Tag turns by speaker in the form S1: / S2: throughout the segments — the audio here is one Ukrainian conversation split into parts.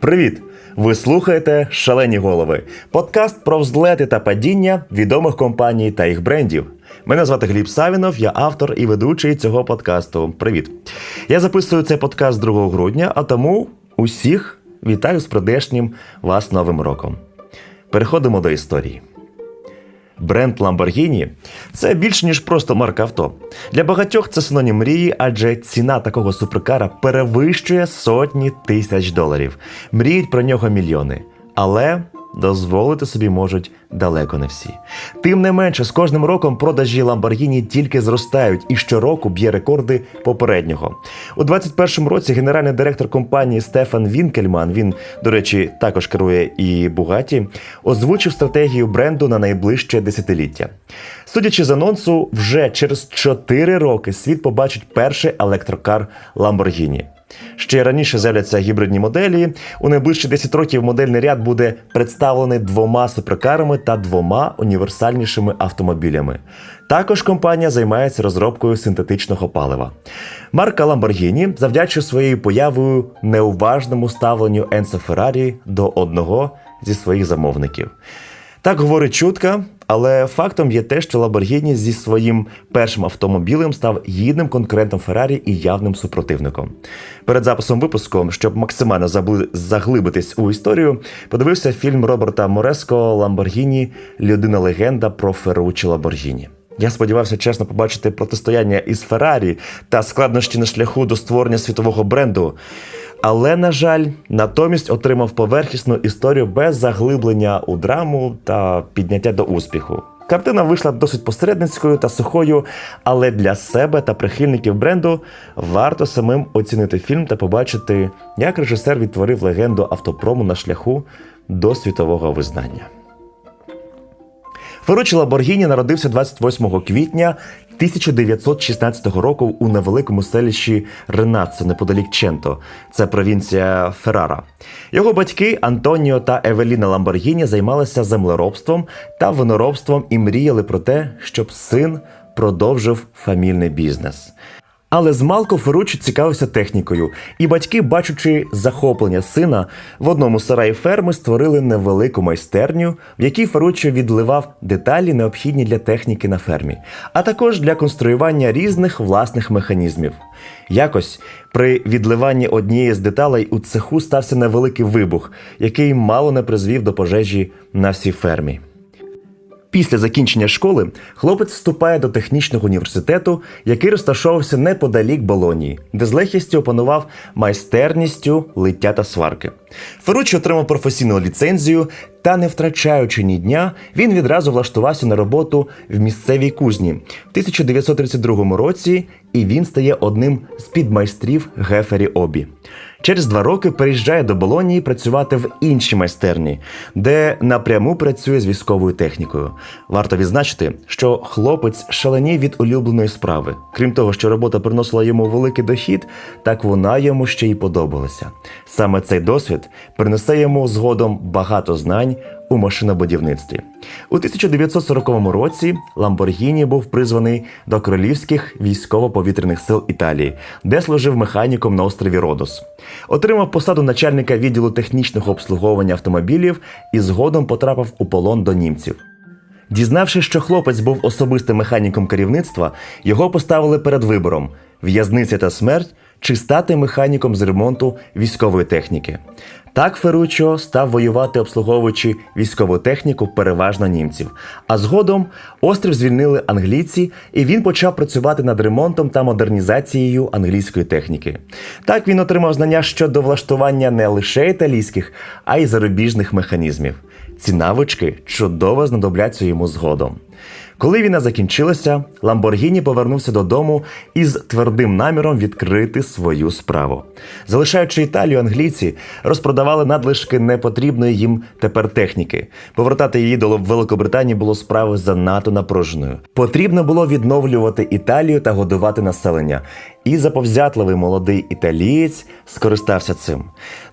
S1: Привіт! Ви слухаєте Шалені голови, подкаст про взлети та падіння відомих компаній та їх брендів. Мене звати Гліб Савінов, я автор і ведучий цього подкасту. Привіт! Я записую цей подкаст 2 грудня, а тому усіх вітаю з прийдешнім вас новим роком. Переходимо до історії. Бренд Lamborghini – це більше ніж просто марка авто. Для багатьох це синонім мрії, адже ціна такого суперкара перевищує сотні тисяч доларів. Мріють про нього мільйони. Але дозволити собі можуть далеко не всі. Тим не менше, з кожним роком продажі Lamborghini тільки зростають і щороку б'є рекорди попереднього. У 21-му році генеральний директор компанії Стефан Вінкельман, він, до речі, також керує і Бугаті, озвучив стратегію бренду на найближче десятиліття. Судячи з анонсу, вже через 4 роки світ побачить перший електрокар Lamborghini. Ще раніше з'являться гібридні моделі. У найближчі 10 років модельний ряд буде представлений двома суперкарами та двома універсальнішими автомобілями. Також компанія займається розробкою синтетичного палива. Марка Lamborghini завдячує своєю появою неуважному ставленню Енсо Феррарі до одного зі своїх замовників. Так говорить чутка, але фактом є те, що Lamborghini зі своїм першим автомобілем став гідним конкурентом Феррарі і явним супротивником. Перед записом випуску, щоб максимально заглибитись у історію, подивився фільм Роберта Мореско Lamborghini Людина легенда про Ферручі Lamborghini. Я сподівався чесно побачити протистояння із Феррарі та складнощі на шляху до створення світового бренду. Але, на жаль, натомість отримав поверхісну історію без заглиблення у драму та підняття до успіху. Картина вийшла досить посередницькою та сухою, але для себе та прихильників бренду варто самим оцінити фільм та побачити, як режисер відтворив легенду автопрому на шляху до світового визнання. Ферручі Ламборгіні народився 28 квітня 1916 року у невеликому селищі Ренацо, неподалік Ченто. Це провінція Феррара. Його батьки Антоніо та Евеліна Ламборгіні займалися землеробством та виноробством і мріяли про те, щоб син продовжив фамільний бізнес. Але змалку Ферруччі цікавився технікою, і батьки, бачучи захоплення сина, в одному сараї ферми створили невелику майстерню, в якій Ферруччо відливав деталі, необхідні для техніки на фермі, а також для конструювання різних власних механізмів. Якось при відливанні однієї з деталей у цеху стався невеликий вибух, який мало не призвів до пожежі на всій фермі. Після закінчення школи хлопець вступає до технічного університету, який розташовувався неподалік Болонії, де з легкістю опанував майстерністю лиття та сварки. Ферруччі отримав професійну ліцензію та, не втрачаючи ні дня, він відразу влаштувався на роботу в місцевій кузні в 1932 році, і він стає одним з підмайстрів Гефері Обі. Через два роки переїжджає до Болонії працювати в іншій майстерні, де напряму працює з військовою технікою. Варто відзначити, що хлопець шаленів від улюбленої справи. Крім того, що робота приносила йому великий дохід, так вона йому ще й подобалася. Саме цей досвід принесе йому згодом багато знань у машинобудівництві. У 1940 році Ламборгіні був призваний до королівських військово-повітряних сил Італії, де служив механіком на острові Родос. Отримав посаду начальника відділу технічного обслуговування автомобілів і згодом потрапив у полон до німців. Дізнавшись, що хлопець був особистим механіком керівництва, його поставили перед вибором: в'язниця та смерть чи стати механіком з ремонту військової техніки. Так Ферруччо став воювати, обслуговуючи військову техніку переважно німців. А згодом острів звільнили англійці, і він почав працювати над ремонтом та модернізацією англійської техніки. Так він отримав знання щодо влаштування не лише італійських, а й зарубіжних механізмів. Ці навички чудово знадобляться йому згодом. Коли війна закінчилася, Ламборгіні повернувся додому із твердим наміром відкрити свою справу. Залишаючи Італію, англійці розпродавали надлишки непотрібної їм тепер техніки. Повертати її до Великобританії було справою занадто напруженою. Потрібно було відновлювати Італію та годувати населення. І заповзятливий молодий італієць скористався цим.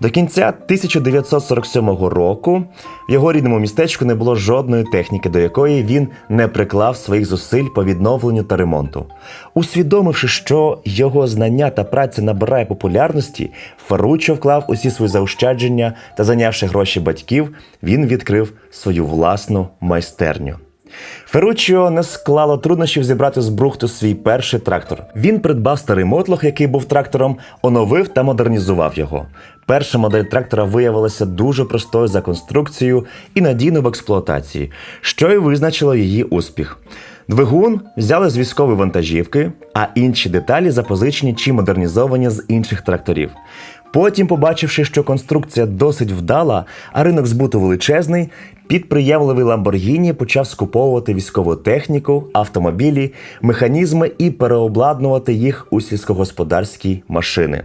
S1: До кінця 1947 року в його рідному містечку не було жодної техніки, до якої він не приклав доклав своїх зусиль по відновленню та ремонту. Усвідомивши, що його знання та праця набирає популярності, Фаручо вклав усі свої заощадження та зайнявши гроші батьків, він відкрив свою власну майстерню. Ферруччо не склало труднощів зібрати з брухту свій перший трактор. Він придбав старий мотлох, який був трактором, оновив та модернізував його. Перша модель трактора виявилася дуже простою за конструкцією і надійно в експлуатації, що й визначило її успіх. Двигун взяли з військової вантажівки, а інші деталі запозичені чи модернізовані з інших тракторів. Потім, побачивши, що конструкція досить вдала, а ринок збуту величезний, підприємливий Lamborghini почав скуповувати військову техніку, автомобілі, механізми і переобладнувати їх у сільськогосподарські машини.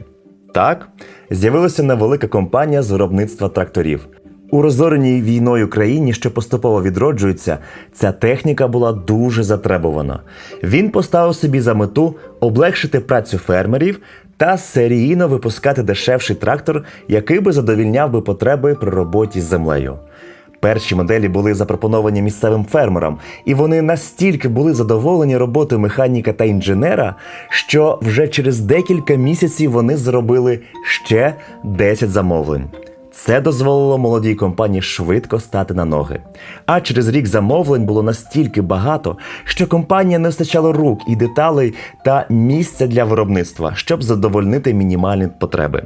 S1: Так, з'явилася невелика компанія з виробництва тракторів. У розореній війною країні, що поступово відроджується, ця техніка була дуже затребувана. Він поставив собі за мету облегшити працю фермерів та серійно випускати дешевший трактор, який би задовільняв би потреби при роботі з землею. Перші моделі були запропоновані місцевим фермерам, і вони настільки були задоволені роботою механіка та інженера, що вже через декілька місяців вони зробили ще 10 замовлень. Це дозволило молодій компанії швидко стати на ноги. А через рік замовлень було настільки багато, що компанія не вистачало рук і деталей та місця для виробництва, щоб задовольнити мінімальні потреби.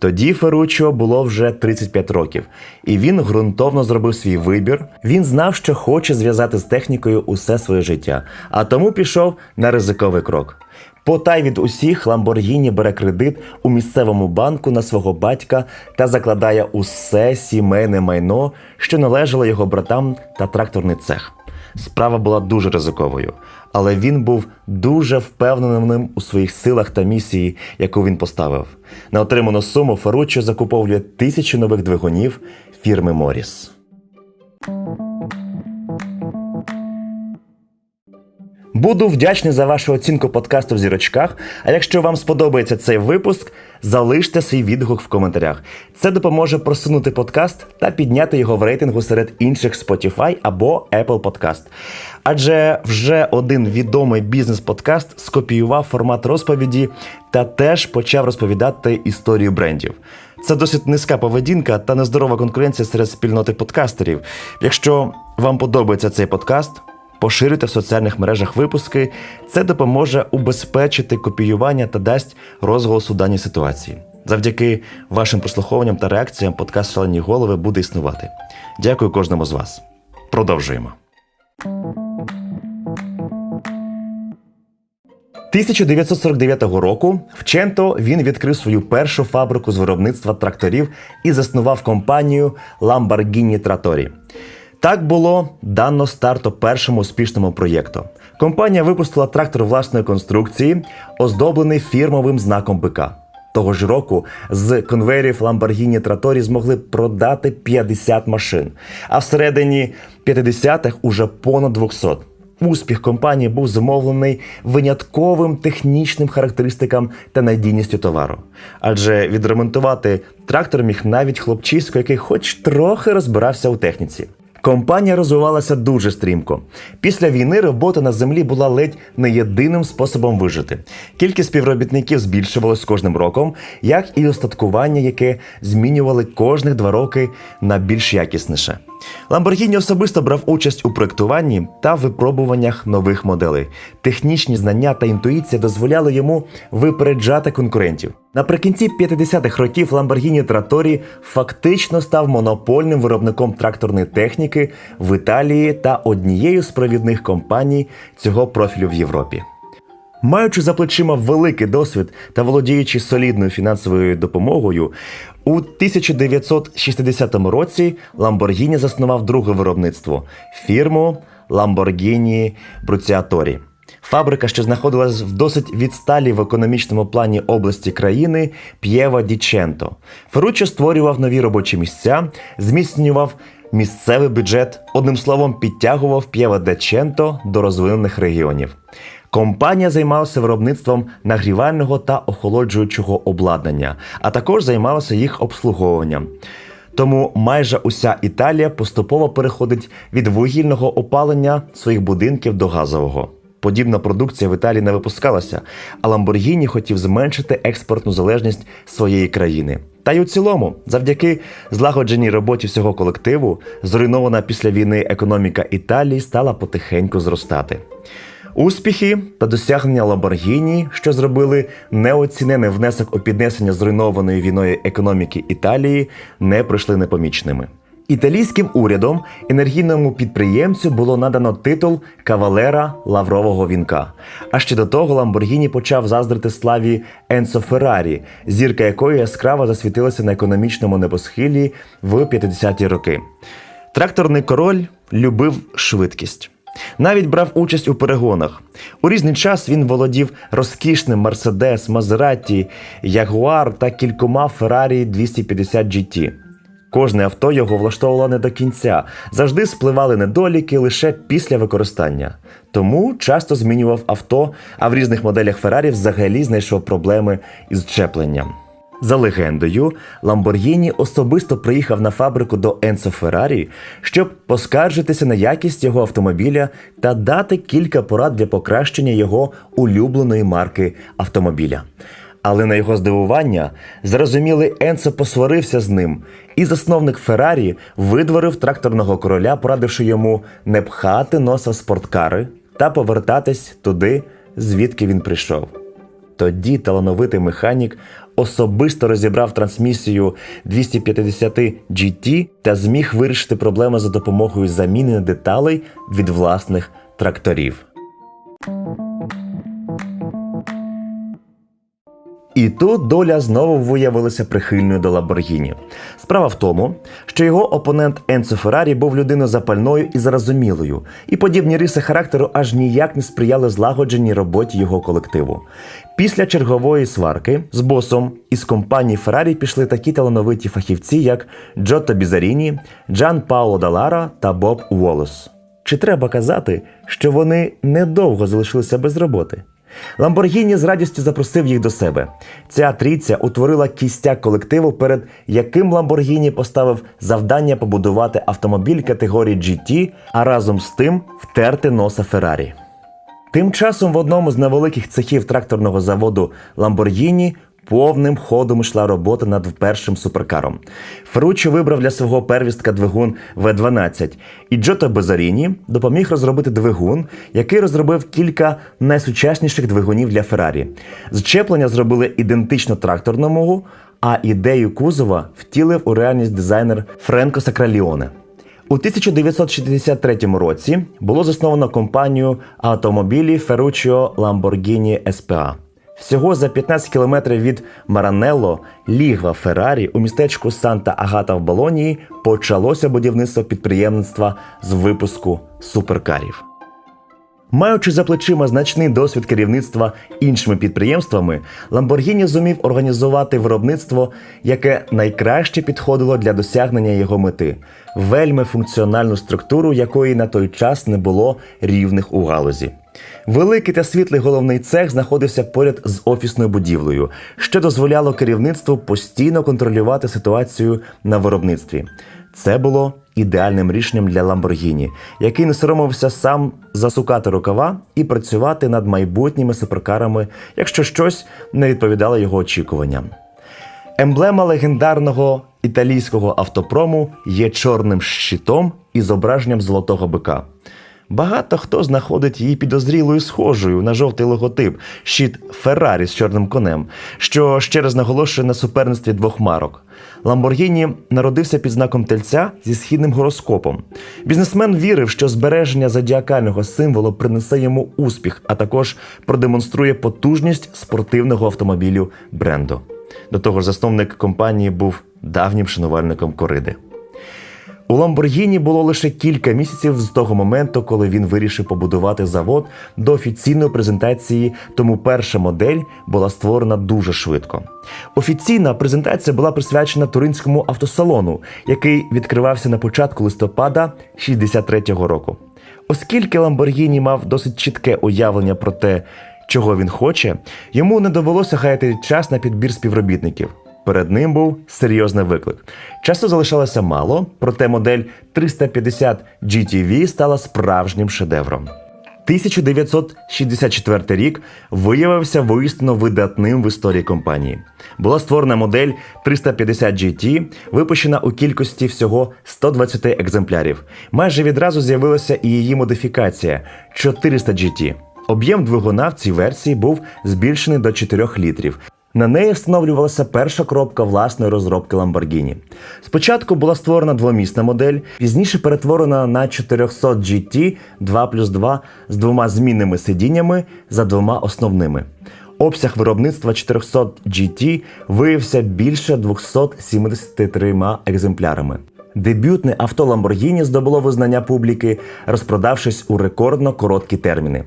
S1: Тоді Ферруччо було вже 35 років, і він ґрунтовно зробив свій вибір. Він знав, що хоче зв'язати з технікою усе своє життя, а тому пішов на ризиковий крок. Потай від усіх Ламборгіні бере кредит у місцевому банку на свого батька та закладає усе сімейне майно, що належало його братам та тракторний цех. Справа була дуже ризиковою, але він був дуже впевненим у своїх силах та місії, яку він поставив. На отриману суму Ферруччо закуповує тисячу нових двигунів фірми Моріс. Буду вдячний за вашу оцінку подкасту в зірочках. А якщо вам сподобається цей випуск, залиште свій відгук в коментарях. Це допоможе просунути подкаст та підняти його в рейтингу серед інших Spotify або Apple Podcast. Адже вже один відомий бізнес-подкаст скопіював формат розповіді та теж почав розповідати історію брендів. Це досить низька поведінка та нездорова конкуренція серед спільноти подкастерів. Якщо вам подобається цей подкаст, поширюйте в соціальних мережах випуски. Це допоможе убезпечити копіювання та дасть розголос у даній ситуації. Завдяки вашим прослуховуванням та реакціям подкаст «Шалені голови буде існувати. Дякую кожному з вас. Продовжуємо. 1949 року в Ченто він відкрив свою першу фабрику з виробництва тракторів і заснував компанію Lamborghini Trattori. Так було дано старту першому успішному проєкту. Компанія випустила трактор власної конструкції, оздоблений фірмовим знаком бика. Того ж року з конвейерів Lamborghini Trattori змогли продати 50 машин, а всередині 50-х уже понад 200. Успіх компанії був зумовлений винятковим технічним характеристикам та надійністю товару. Адже відремонтувати трактор міг навіть хлопчисько, який хоч трохи розбирався у техніці. Компанія розвивалася дуже стрімко. Після війни робота на землі була ледь не єдиним способом вижити. Кількість співробітників збільшувалась кожним роком, як і остаткування, яке змінювали кожних два роки на більш якісніше. Lamborghini особисто брав участь у проєктуванні та випробуваннях нових моделей. Технічні знання та інтуїція дозволяли йому випереджати конкурентів. Наприкінці 50-х років Lamborghini Trattori фактично став монопольним виробником тракторної техніки в Італії та однією з провідних компаній цього профілю в Європі. Маючи за плечима великий досвід та володіючи солідною фінансовою допомогою, у 1960 році Lamborghini заснував друге виробництво фірму Lamborghini Bruciatori. Фабрика, що знаходилась в досить відсталій в економічному плані області країни П'єва Діченто. Ферруччо створював нові робочі місця, зміцнював місцевий бюджет, одним словом, підтягував П'єва Деченто до розвинених регіонів. Компанія займалася виробництвом нагрівального та охолоджуючого обладнання, а також займалася їх обслуговуванням. Тому майже уся Італія поступово переходить від вугільного опалення своїх будинків до газового. Подібна продукція в Італії не випускалася, а Ламборгіні хотів зменшити експортну залежність своєї країни. Та й у цілому, завдяки злагодженій роботі всього колективу, зруйнована після війни економіка Італії стала потихеньку зростати. Успіхи та досягнення Ламборгіні, що зробили неоцінений внесок у піднесення зруйнованої війною економіки Італії, не пройшли непоміченими. Італійським урядом енергійному підприємцю було надано титул кавалера Лаврового вінка. А ще до того Ламборгіні почав заздрити славі Енцо Феррарі, зірка якої яскраво засвітилася на економічному небосхилі в 50-ті роки. Тракторний король любив швидкість. Навіть брав участь у перегонах. У різний час він володів розкішним Мерседес, Мазераті, Ягуар та кількома Феррарі 250 GT. Кожне авто його влаштовувало не до кінця, завжди спливали недоліки лише після використання. Тому часто змінював авто, а в різних моделях Феррарі взагалі знайшов проблеми із чепленням. За легендою, Ламборгіні особисто приїхав на фабрику до Енцо Феррарі, щоб поскаржитися на якість його автомобіля та дати кілька порад для покращення його улюбленої марки автомобіля. Але на його здивування, зрозумілий Енцо посварився з ним, і засновник Феррарі видворив тракторного короля, порадивши йому не пхати носа в спорткари та повертатись туди, звідки він прийшов. Тоді талановитий механік особисто розібрав трансмісію 250 GT та зміг вирішити проблеми за допомогою заміни деталей від власних тракторів. І тут доля знову виявилася прихильною до Ламборгіні. Справа в тому, що його опонент Енцо Феррарі був людиною запальною і зарозумілою, і подібні риси характеру аж ніяк не сприяли злагодженій роботі його колективу. Після чергової сварки з босом із компанії Феррарі пішли такі талановиті фахівці, як Джотто Бізаріні, Джан Пауло Далара та Боб Уоллес. Чи треба казати, що вони недовго залишилися без роботи? Ламборгіні з радістю запросив їх до себе. Ця трійця утворила кістяк колективу, перед яким Ламборгіні поставив завдання побудувати автомобіль категорії GT, а разом з тим втерти носа Феррарі. Тим часом в одному з невеликих цехів тракторного заводу Ламборгіні повним ходом йшла робота над першим суперкаром. Ферруччо вибрав для свого первістка двигун В12, і Джото Безаріні допоміг розробити двигун, який розробив кілька найсучасніших двигунів для Феррарі. Зчеплення зробили ідентично тракторному, а ідею кузова втілив у реальність дизайнер Френко Сакраліоне. У 1963 році було засновано компанію автомобілі Ferruccio Lamborghini SPA. Всього за 15 кілометрів від Маранелло, лігва Феррарі у містечку Санта Агата в Болонії почалося будівництво підприємництва з випуску суперкарів. Маючи за плечима значний досвід керівництва іншими підприємствами, Ламборгіні зумів організувати виробництво, яке найкраще підходило для досягнення його мети вельми функціональну структуру, якої на той час не було рівних у галузі. Великий та світлий головний цех знаходився поряд з офісною будівлею, що дозволяло керівництву постійно контролювати ситуацію на виробництві. Це було ідеальним рішенням для Ламборгіні, який не соромився сам засукати рукава і працювати над майбутніми суперкарами, якщо щось не відповідало його очікуванням. Емблема легендарного італійського автопрому є чорним щитом із зображенням золотого бика. Багато хто знаходить її підозрілою схожою на жовтий логотип щит Феррарі з чорним конем, що ще раз наголошує на суперництві двох марок. Ламборгіні народився під знаком тельця зі східним гороскопом. Бізнесмен вірив, що збереження зодіакального символу принесе йому успіх, а також продемонструє потужність спортивного автомобілю бренду. До того ж, засновник компанії був давнім шанувальником кориди. У Ламборгіні було лише кілька місяців з того моменту, коли він вирішив побудувати завод до офіційної презентації, тому перша модель була створена дуже швидко. Офіційна презентація була присвячена туринському автосалону, який відкривався на початку листопада 63-го року. Оскільки Ламборгіні мав досить чітке уявлення про те, чого він хоче, йому не довелося хаяти час на підбір співробітників. Перед ним був серйозний виклик. Часу залишалося мало, проте модель 350 GTV стала справжнім шедевром. 1964 рік виявився воістину видатним в історії компанії. Була створена модель 350 GT, випущена у кількості всього 120 екземплярів. Майже відразу з'явилася і її модифікація 400 GT. Об'єм двигуна в цій версії був збільшений до 4 літрів. На неї встановлювалася перша коробка власної розробки Lamborghini. Спочатку була створена двомісна модель, пізніше перетворена на 400 GT 2 плюс 2 з двома змінними сидіннями за двома основними. Обсяг виробництва 400 GT виявився більше 273 екземплярами. Дебютне авто Lamborghini здобуло визнання публіки, розпродавшись у рекордно короткі терміни.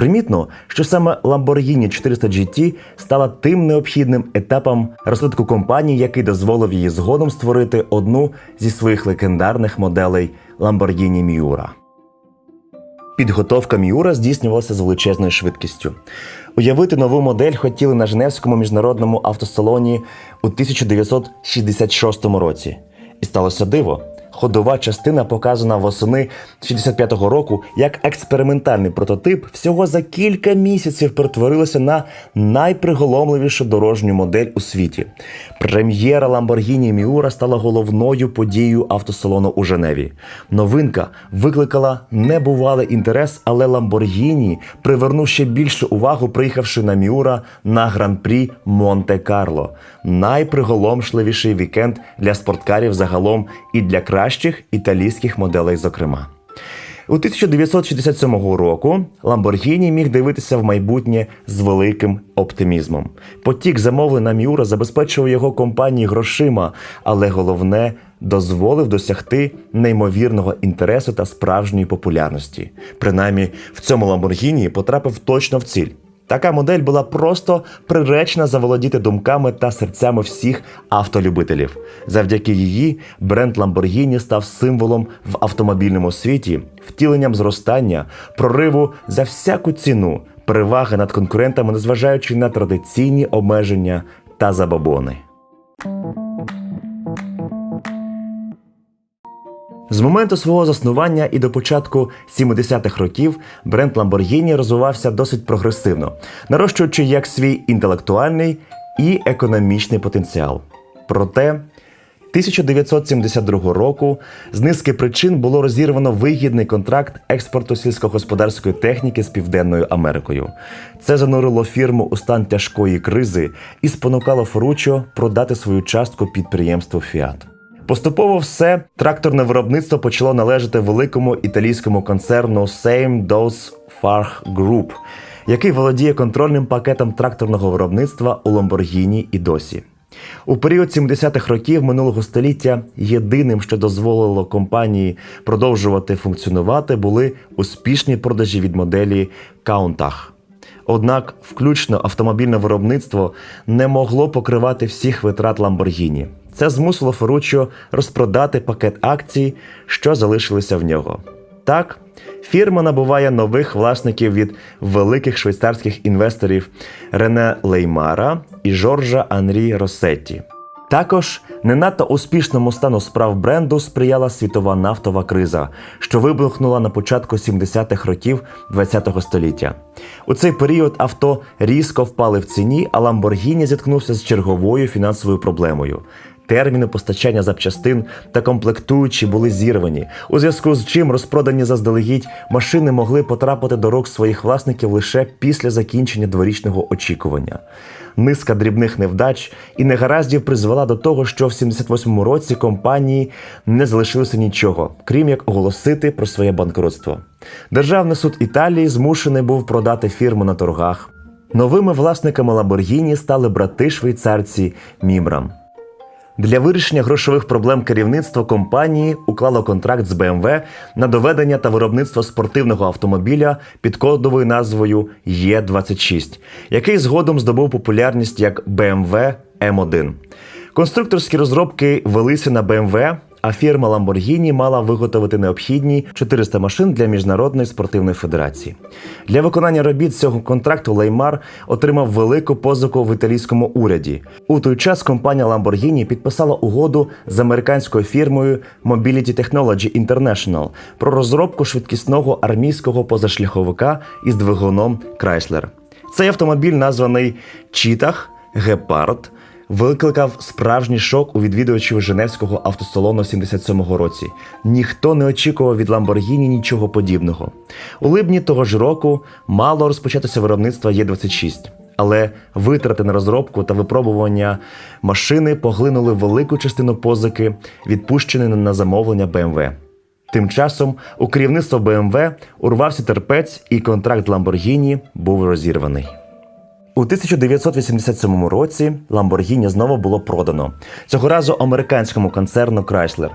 S1: Примітно, що саме Lamborghini 400 GT стала тим необхідним етапом розвитку компанії, який дозволив їй згодом створити одну зі своїх легендарних моделей Lamborghini Miura. Підготовка Міура здійснювалася з величезною швидкістю. Уявити нову модель хотіли на Женевському міжнародному автосалоні у 1966 році. І сталося диво. Ходова частина показана восени 65-го року як експериментальний прототип, всього за кілька місяців перетворилася на найприголомливішу дорожню модель у світі. Прем'єра Lamborghini Miura стала головною подією автосалону у Женеві. Новинка викликала небувалий інтерес, але Lamborghini привернув ще більшу увагу, приїхавши на Miura на гран-прі Монте-Карло. Найприголомшливіший вікенд для спорткарів загалом і для кращих італійських моделей, зокрема. У 1967 року Lamborghini міг дивитися в майбутнє з великим оптимізмом. Потік замовлень на Міура забезпечував його компанії грошима, але головне дозволив досягти неймовірного інтересу та справжньої популярності. Принаймні, в цьому Lamborghini потрапив точно в ціль. Така модель була просто приречена заволодіти думками та серцями всіх автолюбителів. Завдяки її бренд Lamborghini став символом в автомобільному світі, втіленням зростання, прориву за всяку ціну, переваги над конкурентами, незважаючи на традиційні обмеження та забобони. З моменту свого заснування і до початку 70-х років бренд Lamborghini розвивався досить прогресивно, нарощуючи як свій інтелектуальний і економічний потенціал. Проте 1972 року з низки причин було розірвано вигідний контракт експорту сільськогосподарської техніки з Південною Америкою. Це занурило фірму у стан тяжкої кризи і спонукало Форучо продати свою частку підприємству Fiat. Поступово все тракторне виробництво почало належати великому італійському концерну Same Dose Farh Group, який володіє контрольним пакетом тракторного виробництва у Lamborghini і досі. У період 70-х років минулого століття єдиним, що дозволило компанії продовжувати функціонувати, були успішні продажі від моделі Countach. Однак, включно автомобільне виробництво не могло покривати всіх витрат Lamborghini. Це змусило Ферруччо розпродати пакет акцій, що залишилися в нього. Так, фірма набуває нових власників від великих швейцарських інвесторів Рене Леймара і Жоржа Анрі Росетті. Також не надто успішному стану справ бренду сприяла світова нафтова криза, що вибухнула на початку 70-х років ХХ століття. У цей період авто різко впали в ціні, а Lamborghini зіткнувся з черговою фінансовою проблемою. Терміни постачання запчастин та комплектуючі були зірвані, у зв'язку з чим розпродані заздалегідь машини могли потрапити до рук своїх власників лише після закінчення дворічного очікування. Низка дрібних невдач і негараздів призвела до того, що в 78-му році компанії не залишилося нічого, крім як оголосити про своє банкрутство. Державний суд Італії змушений був продати фірму на торгах. Новими власниками Lamborghini стали брати швейцарці Мімрам. Для вирішення грошових проблем керівництво компанії уклало контракт з BMW на доведення та виробництво спортивного автомобіля під кодовою назвою Е26, який згодом здобув популярність як BMW M1. Конструкторські розробки велися на BMW, а фірма Lamborghini мала виготовити необхідні 400 машин для міжнародної спортивної федерації. Для виконання робіт цього контракту Леймар отримав велику позику в італійському уряді. У той час компанія Lamborghini підписала угоду з американською фірмою Mobility Technology International про розробку швидкісного армійського позашляховика із двигуном Chrysler. Цей автомобіль, названий Чітах Гепард, викликав справжній шок у відвідувачів Женевського автосалону 77-го році. Ніхто не очікував від Lamborghini нічого подібного. У липні того ж року мало розпочатися виробництво Є26. Але витрати на розробку та випробування машини поглинули велику частину позики, відпущеної на замовлення BMW. Тим часом у керівництво BMW урвався терпець, і контракт Lamborghini був розірваний. У 1987 році Lamborghini знову було продано. Цього разу американському концерну Chrysler.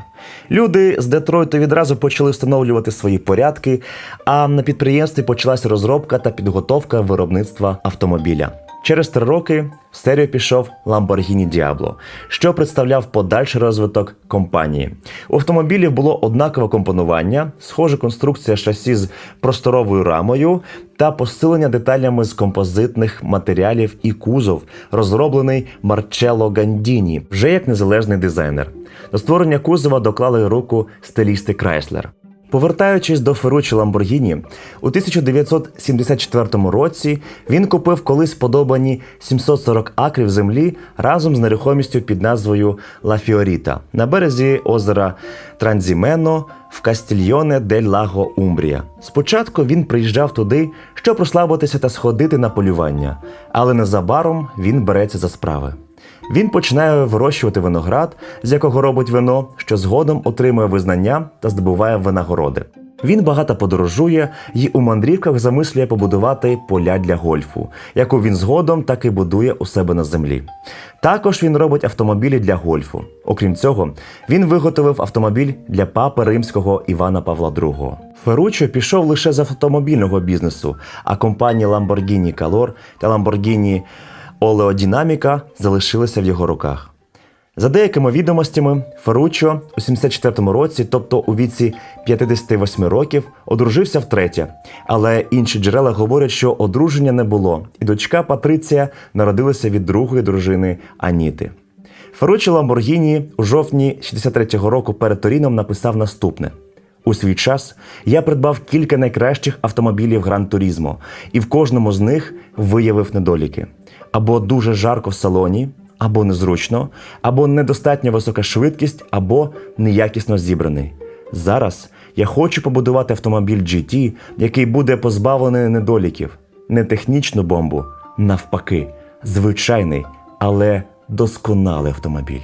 S1: Люди з Детройту відразу почали встановлювати свої порядки, а на підприємстві почалася розробка та підготовка виробництва автомобіля. Через три роки в серію пішов Lamborghini Diablo, що представляв подальший розвиток компанії. У автомобілів було однакове компонування, схожа конструкція шасі з просторовою рамою та посилення деталями з композитних матеріалів і кузов, розроблений Марчелло Гандіні, вже як незалежний дизайнер. До створення кузова доклали руку стилісти Chrysler. Повертаючись до Ферруччі Ламборгіні, у 1974 році він купив колись подобані 740 акрів землі разом з нерухомістю під назвою Ла Фіоріта на березі озера Транзімено в Кастільйоне дель Лаго Умбрія. Спочатку він приїжджав туди, щоб розслабитися та сходити на полювання, але незабаром він береться за справи. Він починає вирощувати виноград, з якого робить вино, що згодом отримує визнання та здобуває винагороди. Він багато подорожує і у мандрівках замислює побудувати поля для гольфу, яку він згодом так і будує у себе на землі. Також він робить автомобілі для гольфу. Окрім цього, він виготовив автомобіль для папи римського Івана Павла II. Ферруччо пішов лише з автомобільного бізнесу, а компанії Lamborghini Calor та Lamborghini Олеодінаміка залишилася в його руках. За деякими відомостями, Ферруччо у 74-му році, тобто у віці 58 років, одружився втретє. Але інші джерела говорять, що одруження не було, і дочка Патриція народилася від другої дружини Аніти. Ферруччо Ламборгіні у жовтні 63-го року перед Торіном написав наступне. У свій час я придбав кілька найкращих автомобілів Гран Турізмо, і в кожному з них виявив недоліки: або дуже жарко в салоні, або незручно, або недостатньо висока швидкість, або неякісно зібраний. Зараз я хочу побудувати автомобіль GT, який буде позбавлений недоліків, не технічну бомбу, навпаки, звичайний, але досконалий автомобіль.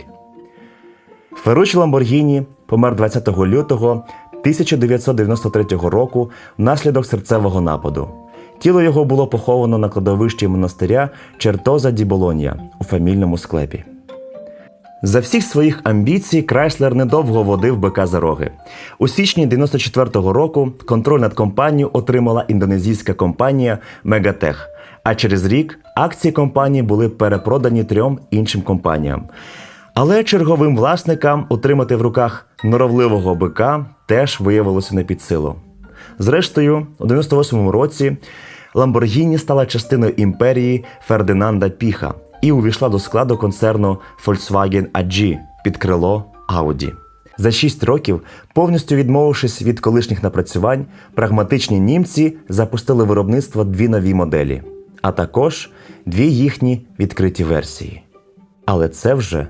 S1: Ферруччо Ламборгіні помер 20 лютого 1993 року внаслідок серцевого нападу. Тіло його було поховано на кладовищі монастиря Чертоза ді Болонія у фамільному склепі. За всіх своїх амбіцій Крайслер недовго водив бика за роги. У січні 94-го року контроль над компанією отримала індонезійська компанія Мегатех. А через рік акції компанії були перепродані трьом іншим компаніям. Але черговим власникам утримати в руках норовливого бика теж виявилося не під силу. Зрештою, у 98-му році Lamborghini стала частиною імперії Фердинанда Піха і увійшла до складу концерну Volkswagen AG під крило Audi. За шість років, повністю відмовившись від колишніх напрацювань, прагматичні німці запустили виробництво дві нові моделі, а також дві їхні відкриті версії. Але це вже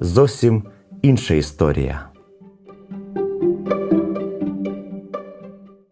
S1: зовсім інша історія.